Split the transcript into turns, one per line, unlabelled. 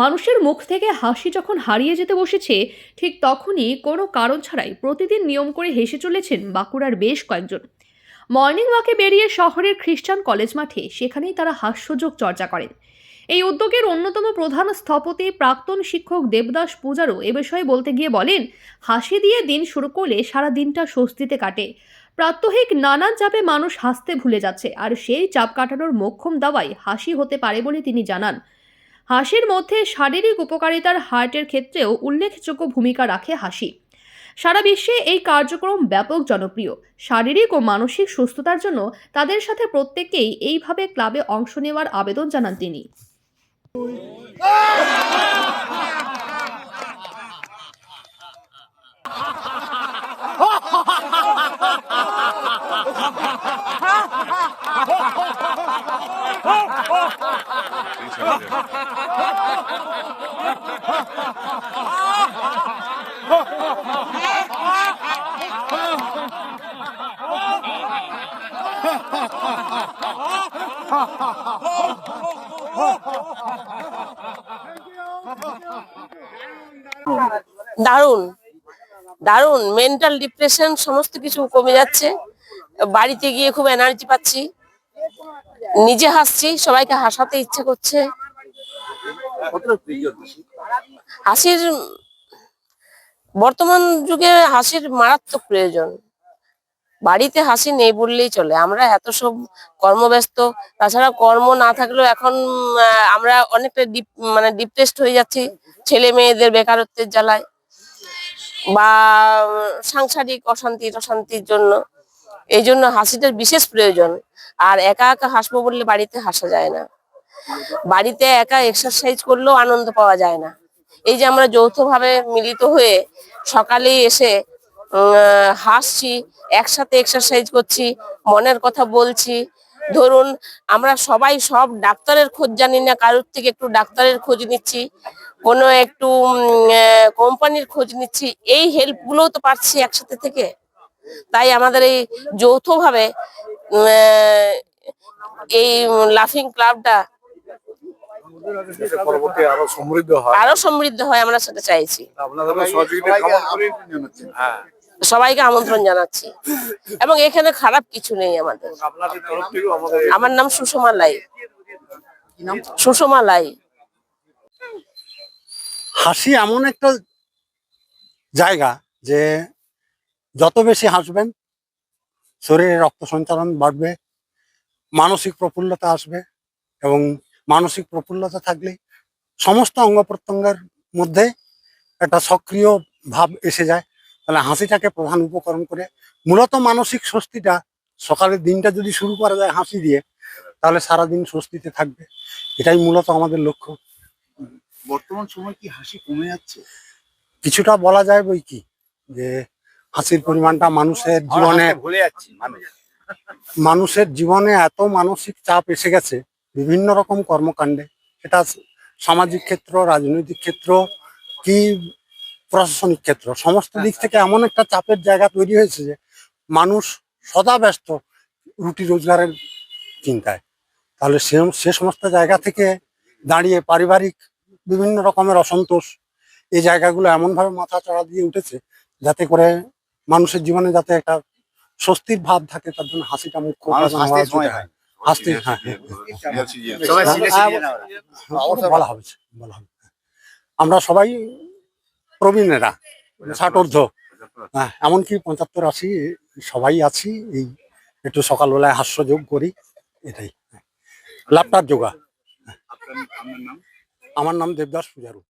মানুষের মুখ থেকে হাসি যখন হারিয়ে যেতে বসেছে, ঠিক তখনই কোনো কারণ ছাড়াই প্রতিদিন নিয়ম করে হেসে চলেছেন বাঁকুড়ার বেশ কয়েকজন। মর্নিং ওয়াকে বেরিয়ে শহরের খ্রিস্টান কলেজ মাঠে সেখানেই তারা হাস্যযোগ চর্চা করেন। এই উদ্যোগের অন্যতম প্রধান স্থপতি প্রাক্তন শিক্ষক দেবদাস পূজারও এ বিষয়ে বলতে গিয়ে বলেন, হাসি দিয়ে দিন শুরু করলে সারা দিনটা স্বস্তিতে কাটে। প্রাত্যহিক নানান চাপে মানুষ হাসতে ভুলে যাচ্ছে, আর সেই চাপ কাটানোর মোক্ষম দাওয়াই হাসি হতে পারে বলে তিনি জানান। হাসির মধ্যে শারীরিক উপকারিতার হার্টের ক্ষেত্রেও উল্লেখযোগ্য ভূমিকা রাখে হাসি। সারা বিশ্বে এই কার্যক্রম ব্যাপক জনপ্রিয়। শারীরিক ও মানসিক সুস্থতার জন্য তাদের সাথে প্রত্যেককেই এইভাবে ক্লাবে অংশ নেওয়ার আবেদন জানান তিনি।
দারুণ। দারুণ। মেন্টাল ডিপ্রেশন সমস্ত কিছু কমে যাচ্ছে। বাড়িতে গিয়ে খুব এনার্জি পাচ্ছি। নিজে হাসছি, সবাইকে হাসাতে ইচ্ছে করছে। হাসির, বর্তমান যুগে হাসির মারাত্মক প্রয়োজন। বাড়িতে হাসি নেই বললেই চলে। আমরা এত সব কর্মব্যস্ত, তাছাড়া কর্ম না থাকলেও এখন আমরা অনেকটা ডিপ মানে ডিপ্রেসড হয়ে যাচ্ছি ছেলে মেয়েদের বেকারত্বের জ্বালায় বা সাংসারিক অশান্তি অশান্তির জন্য। এই জন্য হাসিটার বিশেষ প্রয়োজন। আর একা একা হাসবো বললে বাড়িতে হাসা যায় না। বাড়িতে একা এক্সারসাইজ করলেও আনন্দ পাওয়া যায় না। এই যে আমরা যৌথভাবে মিলিত হয়ে সকালে এসে হাসছি, একসাথে এক্সারসাইজ করছি, মনের কথা বলছি। ধরুন, আমরা সবাই সব ডাক্তারের খোঁজ জানি না, কারোর থেকে একটু ডাক্তারের খোঁজ নিচ্ছি, কোনো একটু কোম্পানির খোঁজ নিচ্ছি, এই হেল্প গুলোও তো পাচ্ছি একসাথে থেকে। তাই আমাদের এই যৌথভাবে এই লাফিং ক্লাবটা
যাতে পরবর্তী আরও সমৃদ্ধ হয়।
আরও সমৃদ্ধ হয় আমরা সেটা চাইছি।
আপনাদের সহযোগিতা কামনা? করে হ্যাঁ।
সবাইকে আমন্ত্রণ জানাচ্ছি। এবং এখানে খারাপ কিছু নেই আমাদের। আমার নাম সুষমা লাই। সুষমা লাই।
হাসি এমন একটা জায়গা যে যত বেশি হাসবেন শরীরে রক্ত সঞ্চালন বাড়বে মানসিক প্রফুল্লতা আসবে এবং মানসিক প্রফুল্লতা থাকলে সমস্ত অঙ্গ প্রত্যঙ্গের মধ্যে একটা সক্রিয় ভাব এসে যায়। তাহলে হাসিটাকে প্রধান উপকরণ করে মূলত মানসিক স্বস্তিটা সকালের দিনটা যদি শুরু করা যায় হাসি দিয়ে তাহলে সারাদিন স্বস্তিতে থাকবে। এটাই মূলত আমাদের লক্ষ্য।
বর্তমান সময় কি হাসি কমে যাচ্ছে?
কিছুটা বলা যায় বই কি? যে হাসির পরিমাণটা মানুষের জীবনে
ভুলে যাচ্ছি মানুষ।
মানুষের জীবনে এত মানসিক চাপ এসে গেছে বিভিন্ন রকম কর্মকাণ্ডে। এটা সামাজিক ক্ষেত্র রাজনৈতিক ক্ষেত্র কি প্রশাসনিক ক্ষেত্র? সমস্ত দিক থেকে এমন একটা চাপের জায়গা তৈরি হয়েছে যে মানুষ সদা ব্যস্ত রুটি রোজগারের চিন্তায়। তাহলে সে সে সমস্ত জায়গা থেকে দাঁড়িয়ে পারিবারিক বিভিন্ন রকমের অসন্তোষ এই জায়গাগুলো এমনভাবে মাথা চড়া দিয়ে উঠেছে যাতে করে মানুষের জীবনে যাতে একটা স্বস্তির ভাব থাকে তার জন্য হাসিটা মুখ্য।
হয়
হাসতে হ্যাঁ হ্যাঁ, হ্যাঁ, হ্যাঁ, বলা হবে বলা হবে আমরা সবাই প্রবীণেরা ষাটোর্ধ। হ্যাঁ এমনকি পঁচাত্তর আশি সবাই আছি এই একটু সকালবেলায় হাস্যযোগ করি এটাই। লাপটার যোগা। আমার নাম দেবদাস পূজারু।